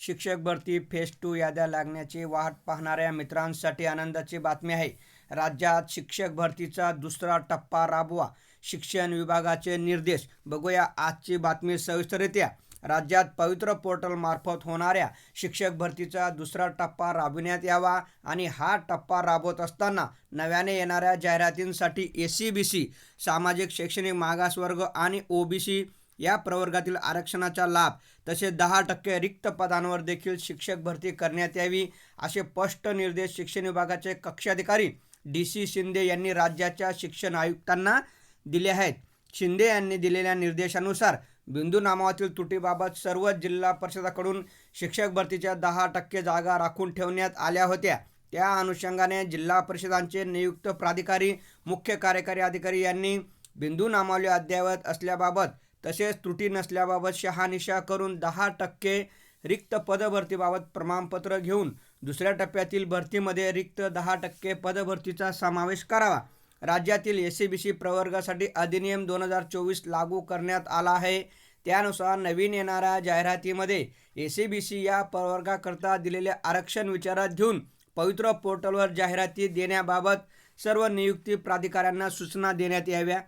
शिक्षक भरती face to याद्या लागण्याची वाट पाहणाऱ्या मित्रांसाठी आनंदाची बातमी आहे. राज्यात शिक्षक भरतीचा दुसरा टप्पा राबवा शिक्षण विभागाचे निर्देश. बघूया आजची बातमी सविस्तरित्या राज्यात पवित्र पोर्टलमार्फत होणाऱ्या शिक्षक भरतीचा दुसरा टप्पा राबविण्यात यावा आणि हा टप्पा राबवत असताना नव्याने येणाऱ्या जाहिरातींसाठी ए सी बी सी सामाजिक शैक्षणिक मागासवर्ग आणि ओ बी सी या प्रवर्गातील आरक्षणाचा लाभ तसेच दहा टक्के रिक्त पदांवर देखील शिक्षक भरती करण्यात यावी असे स्पष्ट निर्देश शिक्षण विभागाचे कक्षाधिकारी डी सी शिंदे यांनी राज्याच्या शिक्षण आयुक्तांना दिले आहेत. शिंदे यांनी दिलेल्या निर्देशानुसार बिंदू नामावातील त्रुटीबाबत सर्व जिल्हा परिषदाकडून शिक्षक भरतीच्या दहा टक्के जागा राखून ठेवण्यात आल्या होत्या. त्या अनुषंगाने जिल्हा परिषदांचे नियुक्त प्राधिकारी मुख्य कार्यकारी अधिकारी यांनी बिंदू नामावली अद्ययावत असल्याबाबत तसेच त्रुटी नसल्याबाबत शहानिशा करून दहा टक्के रिक्त पदभरतीबाबत प्रमाणपत्र घेऊन दुसऱ्या टप्प्यातील भरतीमध्ये रिक्त दहा टक्के पदभरतीचा समावेश करावा. राज्यातील एस सी बी सी प्रवर्गासाठी अधिनियम दोन हजार चोवीस लागू करण्यात आला आहे. त्यानुसार नवीन येणाऱ्या जाहिरातीमध्ये ए सी बी सी या प्रवर्गाकरता दिलेले आरक्षण विचारात घेऊन पवित्र पोर्टलवर जाहिराती देण्याबाबत सर्व नियुक्ती प्राधिकाऱ्यांना सूचना देण्यात याव्या.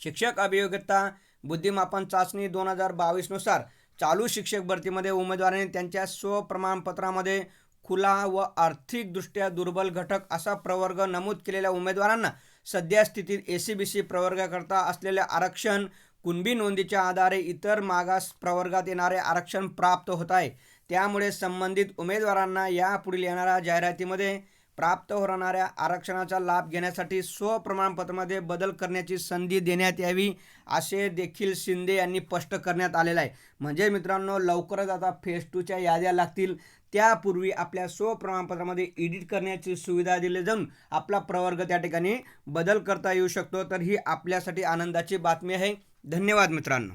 शिक्षक अभियोग्यता बुद्धिमापन चाचणी दोन हजार बावीसनुसार चालू शिक्षक भरतीमध्ये उमेदवारांनी त्यांच्या स्वप्रमाणपत्रामध्ये खुला व आर्थिकदृष्ट्या दुर्बल घटक असा प्रवर्ग नमूद केलेल्या उमेदवारांना सध्या स्थितीत ए सी बी सी प्रवर्गाकरता असलेले आरक्षण कुणबी नोंदीच्या आधारे इतर मागास प्रवर्गात येणारे आरक्षण प्राप्त होत आहे. त्यामुळे संबंधित उमेदवारांना यापुढील येणाऱ्या जाहिरातीमध्ये प्राप्त होणाऱ्या आरक्षणाचा लाभ घेण्यासाठी स्वप्रमाणपत्रामध्ये बदल करण्याची संधी देण्यात यावी असे देखील शिंदे यांनी स्पष्ट करण्यात आलेलं आहे. म्हणजे मित्रांनो लवकरच आता फेज टूच्या याद्या लागतील. त्यापूर्वी आपल्या स्वप्रमाणपत्रामध्ये एडिट करण्याची सुविधा दिली जाऊन आपला प्रवर्ग त्या ठिकाणी बदल करता येऊ शकतो. तर ही आपल्यासाठी आनंदाची बातमी आहे. धन्यवाद मित्रांनो.